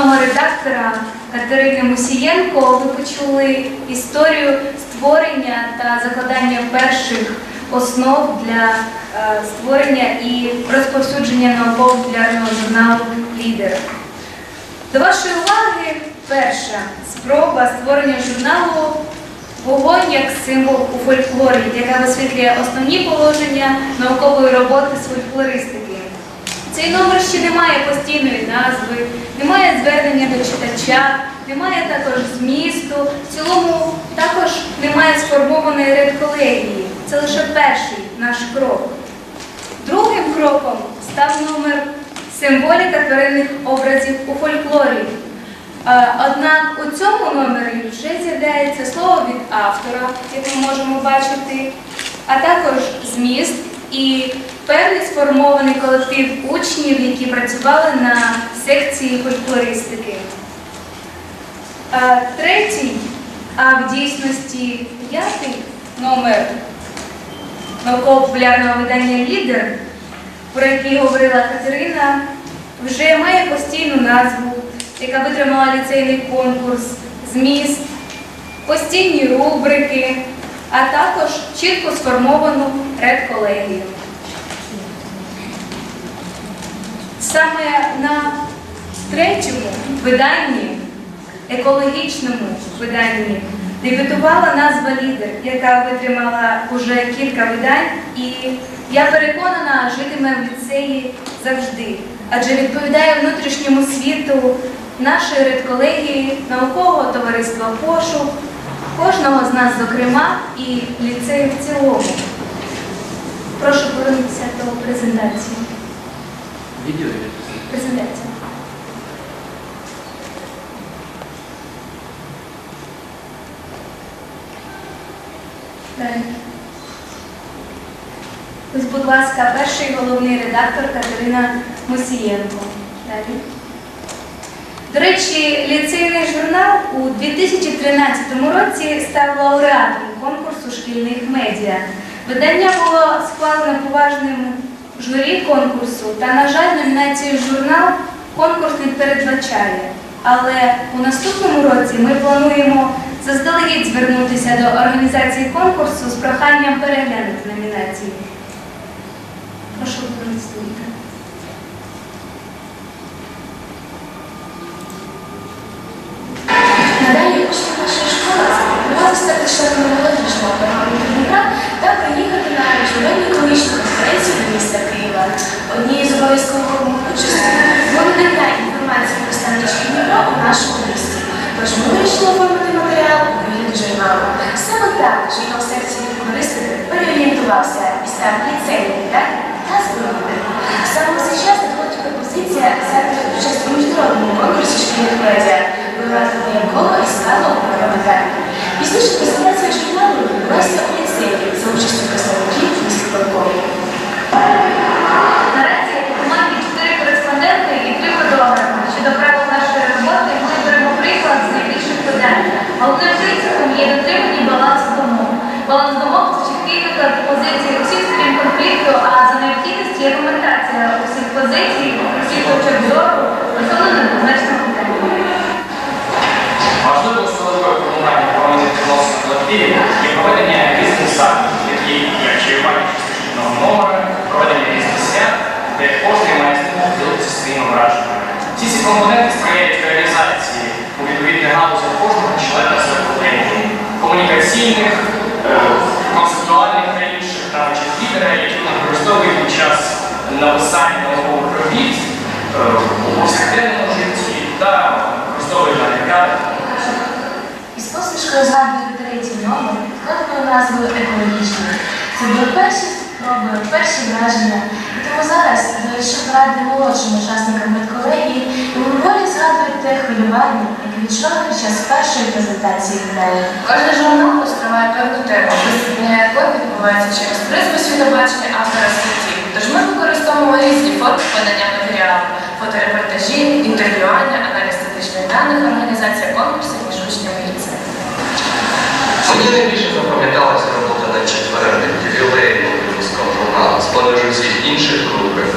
редактора Катерини Мусієнко ви почули історію створення та закладання перших основ для е, створення і розповсюдження науково-популярного журналу Лідер. До вашої уваги перша спроба створення журналу Вогонь як символ у фольклорі, яка висвітлює основні положення наукової роботи з фольклористики. Цей номер ще не має постійної назви, немає звернення до читача, немає також змісту, в цілому також немає сформованої редколегії. Це лише перший наш крок. Другим кроком став номер символіка тваринних образів у фольклорі. Е, Однак у цьому номері вже з'являється слово від автора, як ми можемо бачити, а також зміст і певний сформований колектив учнів, які працювали на секції фольклористики. Е, Третій, а в дійсності п'ятий номер науково-популярного видання Лідер, про який говорила Катерина, вже має постійну назву, яка витримала ліцейний конкурс, зміст, постійні рубрики, а також чітко сформовану редколегію. Саме на третьому виданні, екологічному виданні, дебютувала назва Лідер, яка витримала уже кілька видань, і я переконана, житиме в ліцеї завжди, адже відповідає внутрішньому світу нашої редколегії, наукового товариства пошук, кожного з нас, зокрема, і ліцею в цілому. Прошу повернутися до презентації. Є? Презентація. Далі. Будь ласка, перший головний редактор Катерина Мусієнко. Далі. До речі, ліцейний журнал у 2013 році став лауреатом конкурсу шкільних медіа. Видання було схвалено поважним журі конкурсу, та, на жаль, номінацію журнал конкурс не передбачає. Але у наступному році ми плануємо заздалегідь звернутися до організації конкурсу з проханням переглянути номінації. Прошу використовувати. Надалі учні нашої школи запропонували стати членами молодіжного парламенту та приїхати на міжнародну екологічну конференцію до міста Києва. Однією з обов'язкових умов участі було надання інформації про стан річки Дніпро у нашому місті. Тож ми вирішили оформити матеріал у вигляді журналу. Саме так журнал секції фольклористики переорієнтувався і став ліцейним так? та збройним. Саме в цей час надходить пропозиція взяти участь у міжнародному конкурсі шкільних медіа, вибрати якого і стало парламентарним. Пізніше презентація журналу відбулася у ліцеї за участю представників міського Наразі у команді чотири кореспонденти і три фотографи. Щодо правил нашої роботи ми беремо приклад з найбільших видань. Головним принципом є дотримання балансу домов. Баланс домов це чіткий виклад позиції усіх сторін конфлікту, а за необхідності є коментація усіх позицій, усіх точок зору, на значних є проведення різних заходів, які як чаювання шістичного номера, проведення свят, де кожен має змогу ділитися своїми враженнями. Ці всі компоненти сприяють реалізації у відповідних галузях кожного члена середовища, комунікаційних, е, концептуальних та інших навичок лідера, які вони використовують під час написання наукових робіт е, у повсякденному житті та використовують на олімпіадах. Посмішкою згадую третій номер, вкладеною назвою екологічний. Це були перші спроби, перші враження. І тому зараз, даючи поради молодшим учасникам медколегії, мимоволі згадують те хвилювання, яке відчували під час першої презентації видання. Кожен журнал розкриває певну тему, якої відбувається через призму світобачення автора статті. Тож ми використовуємо різні форми подання матеріалу, фоторепортажі, інтерв'ювання, аналіз статичних даних, організація конкурсів між учнями. Найбільше запам'яталася робота над четвертим ювілейним випуском журналу з поміж усіх інших рубрик.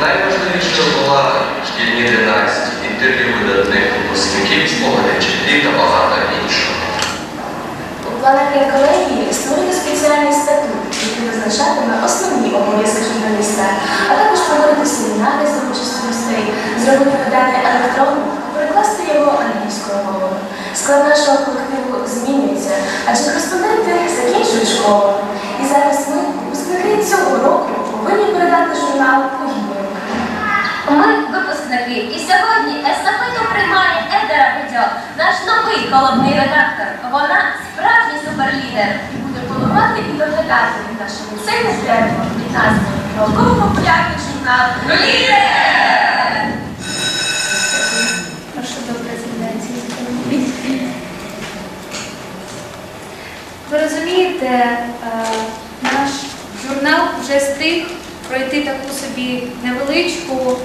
Найважливішою була шкільні династії. інтерв'ю видатних випускників, спогади та багато іншого. У планах редколегії створити спеціальний статут, який визначатиме основні обов'язки журналіста, а також проводити семінари за участю гостей, зробити видання електронним, перекласти його англійською мовою. Склад нашого адже кореспонденти закінчують школу. І зараз ми, випускники цього року, повинні передати журнал у. Ми випускники, і сьогодні естафету приймає Едера Бедьо, наш новий головний редактор. Вона справжній суперлідер і буде планувати і доглядати від нашого ліцею свято під назвою науково-популярний журнал Лідер! Прошу до презентації. Ви розумієте, е, наш журнал вже встиг пройти таку собі невеличку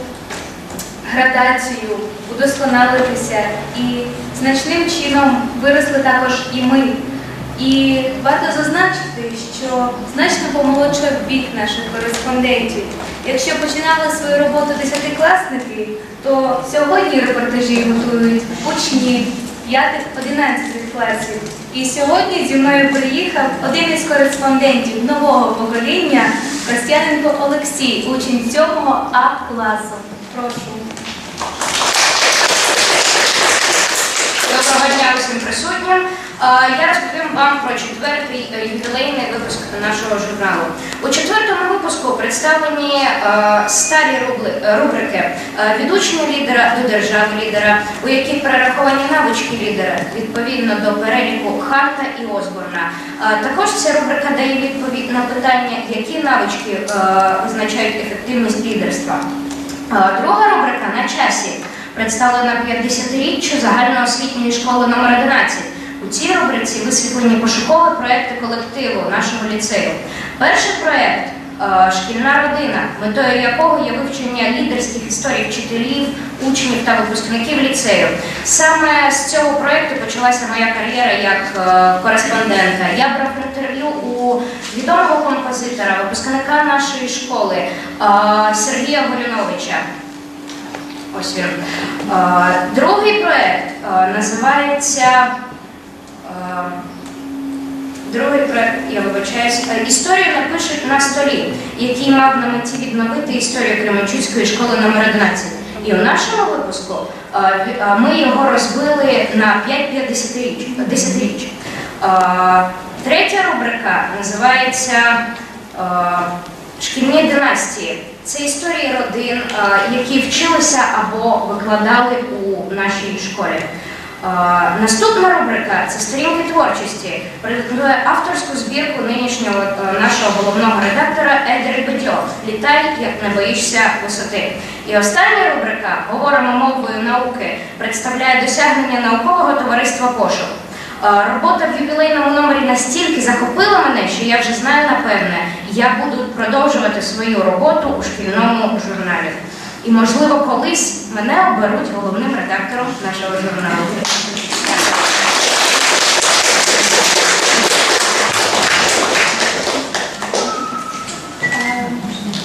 градацію, удосконалитися і значним чином виросли також і ми. І варто зазначити, що значно помолодшав вік наших кореспондентів. Якщо починали свою роботу десятикласники, то сьогодні репортажі готують учні 5-11 класів. І сьогодні зі мною приїхав один із кореспондентів нового покоління Костяненко Олексій, учень 7 А класу. Прошу. Усім присутнім. Е, Я розповім вам про четвертий е, ювілейний випуск нашого журналу. У четвертому випуску представлені е, старі рубрики від лідера до держави лідера, у яких перераховані навички лідера відповідно до переліку Харта і Осборна. Е, Також ця рубрика дає відповідь на питання, які навички визначають ефективність лідерства. Друга рубрика на часі представлена 50-річчю загальноосвітньої школи номер 11. У цій рубриці висвітлені пошукові проекти колективу нашого ліцею. Перший проект е, Шкільна родина, метою якого є вивчення лідерських історій вчителів, учнів та випускників ліцею. Саме з цього проекту почалася моя кар'єра як е, кореспондента. Я брав інтерв'ю у відомого композитора, випускника нашої школи е, Сергія Горюновича. Ось він. Другий проект е, називається. Другий проект, я вибачаюсь, історію напишуть на столі, який мав на меті відновити історію Кременчуцької школи номер 11. І у нашому випуску ми його розбили на 5 десятиріч. десятиріч. Е, Третя рубрика називається Шкільні династії. Це історії родин, е, які вчилися або викладали у нашій школі. Е, Наступна рубрика це сторінки творчості. Презентує авторську збірку нинішнього е, нашого головного редактора Едери Бедьо Літай, як не боїшся висоти. І остання рубрика Говоримо мовою науки представляє досягнення наукового товариства пошук. Е, Робота в ювілейному номері настільки захопила мене, що я вже знаю напевне, я буду продовжувати свою роботу у шкільному журналі. І, можливо, колись мене оберуть головним редактором нашого журналу.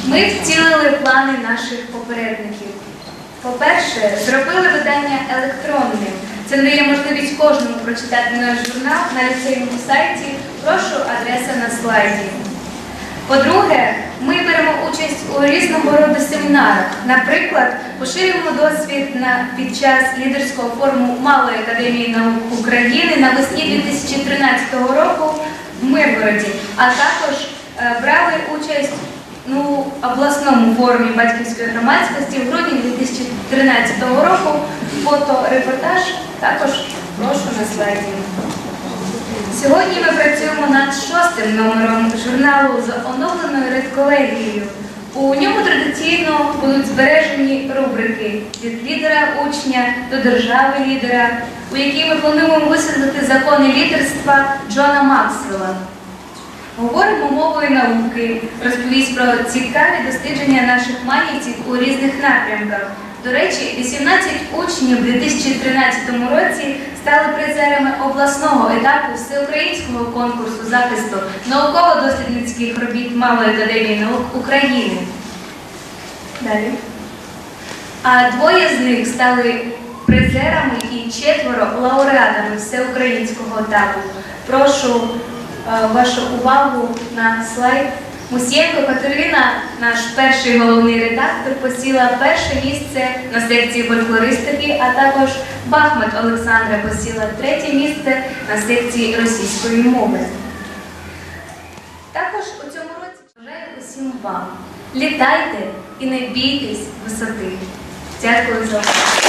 Ми втілили плани наших попередників. По-перше, зробили видання електронним. Це надає можливість кожному прочитати наш журнал на ліцейному сайті. Прошу адреса на слайді. По-друге, ми беремо участь у різного роду семінарах. Наприклад, поширюємо досвід на, під час лідерського форуму Малої академії наук України навесні 2013 року в Миргороді, а також е, брали участь ну, обласному форумі батьківської громадськості в грудні 2013 року. Фоторепортаж також прошу на слайді. Сьогодні ми працюємо над шостим номером журналу з оновленою редколегією. У ньому традиційно будуть збережені рубрики від лідера учня до держави лідера, у якій ми плануємо висвітлити закони лідерства Джона Максвелла. Говоримо мовою науки, розповість про цікаві дослідження наших манівців у різних напрямках. До речі, 18 учнів у 2013 році стали призерами обласного етапу всеукраїнського конкурсу захисту науково-дослідницьких робіт Малої академії наук України. Далі. а двоє з них стали призерами і четверо лауреатами всеукраїнського табору. Прошу вашу увагу на слайд. Мусієнко Катерина, наш перший головний редактор, посіла перше місце на секції фольклористики, а також Бахмет Олександра посіла третє місце на секції російської мови. Також у цьому році бажаю усім вам. Літайте і не бійтесь висоти. Дякую за увагу.